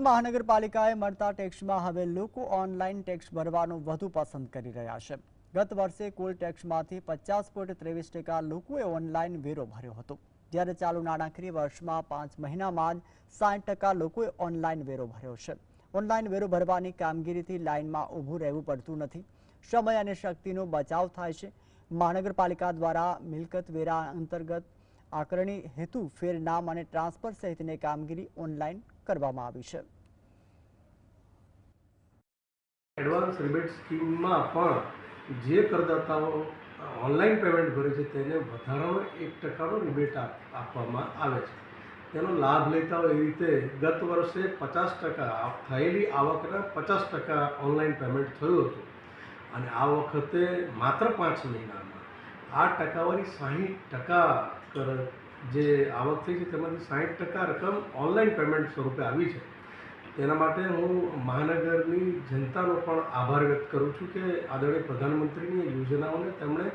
અમદાવાદ મહાનગરપાલિકાએ મળતા ટેક્સમાં હવે લોકો ઓનલાઈન ટેક્સ ભરવાનું વધુ પસંદ કરી રહ્યા છે. ગત વર્ષે કુલ ટેક્સમાંથી પચાસ પોઈન્ટ ત્રેવીસ ટકા લોકોએ ઓનલાઈન વેરો ભર્યો હતો. જ્યારે ચાલુ નાણાકીય વર્ષમાં પાંચ મહિનામાં જ સાઠ ટકા લોકોએ ઓનલાઈન વેરો ભર્યો છે. ઓનલાઈન વેરો ભરવાની કામગીરીથી લાઇનમાં ઊભું રહેવું પડતું નથી. સમય અને શક્તિનો બચાવ થાય છે. મહાનગરપાલિકા દ્વારા મિલકત વેરા અંતર્ગત આકરણી હેતુ ફેરનામ અને ટ્રાન્સફર સહિતની કામગીરી ઓનલાઈન કરવામાં આવી છે. એડવાન્સ રિબેટ સ્કીમમાં પણ જે કરદાતાઓ ઓનલાઈન પેમેન્ટ ભરે છે તેને વધારાનો એક ટકાનો રિબેટ આપ- આપવામાં આવે છે. તેનો લાભ લેતા હોય એ રીતે ગત વર્ષે પચાસ ટકા થયેલી આવકના પચાસ ટકા ઓનલાઈન પેમેન્ટ થયું હતું. અને આ વખતે માત્ર પાંચ મહિનામાં આ ટકાવારી સાહીઠ ટકા કર જે આવક થઈ છે તેમાંથી સાહીઠ ટકા રકમ ઓનલાઈન પેમેન્ટ સ્વરૂપે આવી છે. તેના માટે હું મહાનગરની જનતાનો પણ આભાર વ્યક્ત કરું છું કે આદરણીય પ્રધાનમંત્રીની યોજનાઓને તેમણે